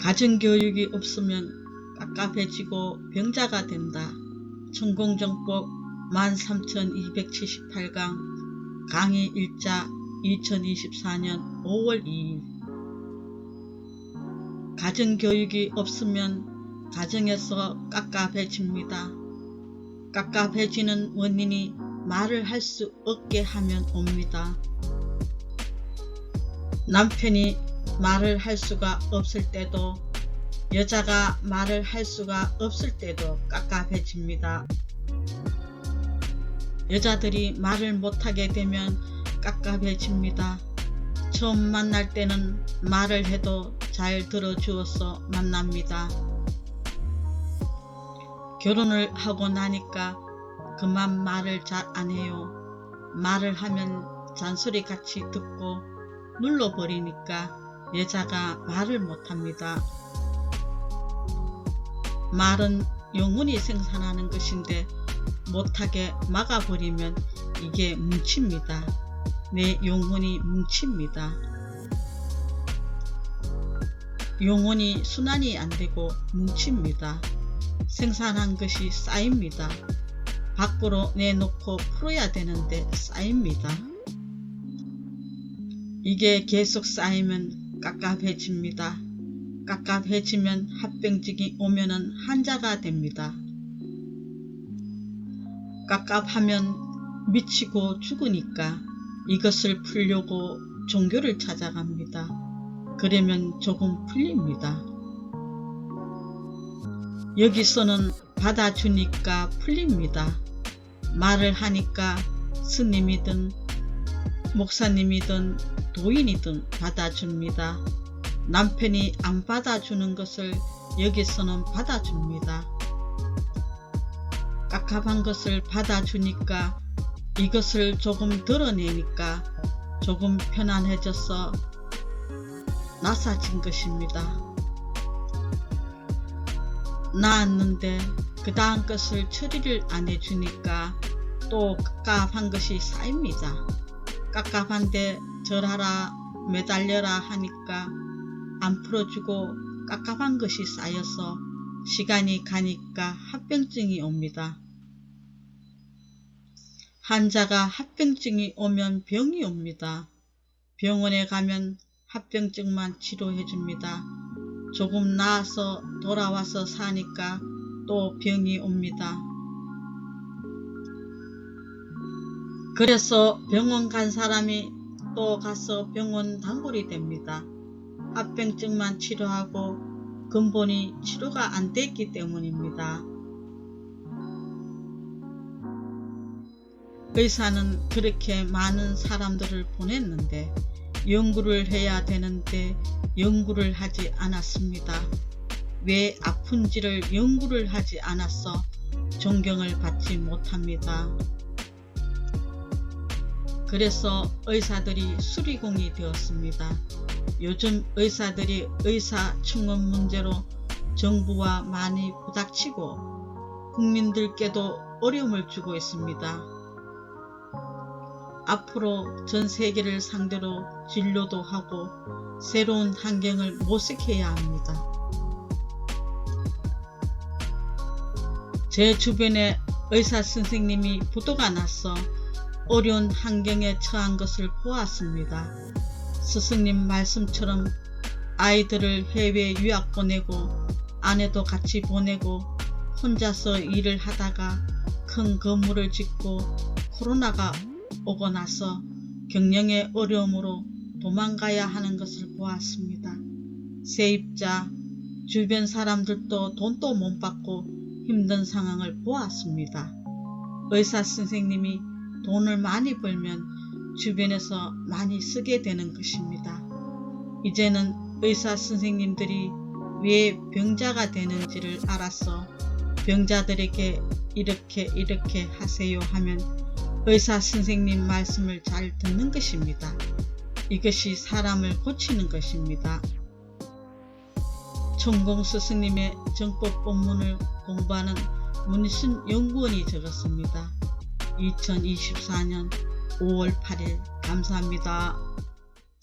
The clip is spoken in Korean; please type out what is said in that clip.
가정교육이 없으면 깝깝해지고 병자가 된다. 천공정법 13278강 강의 1자 2024년 5월 2일 가정교육이 없으면 가정에서 깝깝해집니다. 깝깝해지는 원인이 말을 할 수 없게 하면 옵니다. 남편이 말을 할 수가 없을 때도 여자가 말을 할 수가 없을 때도 깝깝해집니다. 여자들이 말을 못하게 되면 깝깝해집니다. 처음 만날 때는 말을 해도 잘 들어주어서 만납니다. 결혼을 하고 나니까 그만 말을 잘 안 해요. 말을 하면 잔소리 같이 듣고 눌러버리니까 여자가 말을 못합니다. 말은 영혼이 생산하는 것인데 못하게 막아버리면 이게 뭉칩니다. 내 영혼이 뭉칩니다. 영혼이 순환이 안되고 뭉칩니다. 생산한 것이 쌓입니다. 밖으로 내놓고 풀어야 되는데 쌓입니다. 이게 계속 쌓이면 깝깝해집니다. 깝깝해지면 합병증이 오면은 한자가 됩니다. 깝깝하면 미치고 죽으니까 이것을 풀려고 종교를 찾아갑니다. 그러면 조금 풀립니다. 여기서는 받아주니까 풀립니다. 말을 하니까 스님이든 목사님이든 도인이든 받아줍니다. 남편이 안 받아주는 것을 여기서는 받아줍니다. 깝깝한 것을 받아주니까 이것을 조금 드러내니까 조금 편안해져서 나사진 것입니다. 나았는데 그 다음 것을 처리를 안 해주니까 또 깝깝한 것이 쌓입니다. 깝깝한데 절하라 매달려라 하니까 안 풀어주고 깝깝한 것이 쌓여서 시간이 가니까 합병증이 옵니다. 환자가 합병증이 오면 병이 옵니다. 병원에 가면 합병증만 치료해 줍니다. 조금 나아서 돌아와서 사니까 또 병이 옵니다. 그래서 병원 간 사람이 또 가서 병원 단골이 됩니다. 합병증만 치료하고 근본이 치료가 안 됐기 때문입니다. 의사는 그렇게 많은 사람들을 보냈는데 연구를 해야 되는데 연구를 하지 않았습니다. 왜 아픈지를 연구를 하지 않아서 존경을 받지 못합니다. 그래서 의사들이 수리공이 되었습니다. 요즘 의사들이 의사 충원 문제로 정부와 많이 부닥치고 국민들께도 어려움을 주고 있습니다. 앞으로 전 세계를 상대로 진료도 하고 새로운 환경을 모색해야 합니다. 제 주변에 의사 선생님이 부도가 나서 어려운 환경에 처한 것을 보았습니다. 스승님 말씀처럼 아이들을 해외 유학 보내고 아내도 같이 보내고 혼자서 일을 하다가 큰 건물을 짓고 코로나가 오고 나서 경영의 어려움으로 도망가야 하는 것을 보았습니다. 세입자, 주변 사람들도 돈도 못 받고 힘든 상황을 보았습니다. 의사 선생님이 돈을 많이 벌면 주변에서 많이 쓰게 되는 것입니다. 이제는 의사 선생님들이 왜 병자가 되는지를 알아서 병자들에게 이렇게 이렇게 하세요 하면 의사 선생님 말씀을 잘 듣는 것입니다. 이것이 사람을 고치는 것입니다. 천공 스승님의 정법 본문을 공부하는 문희순 연구원이 적었습니다. 2024년 5월 8일 감사합니다.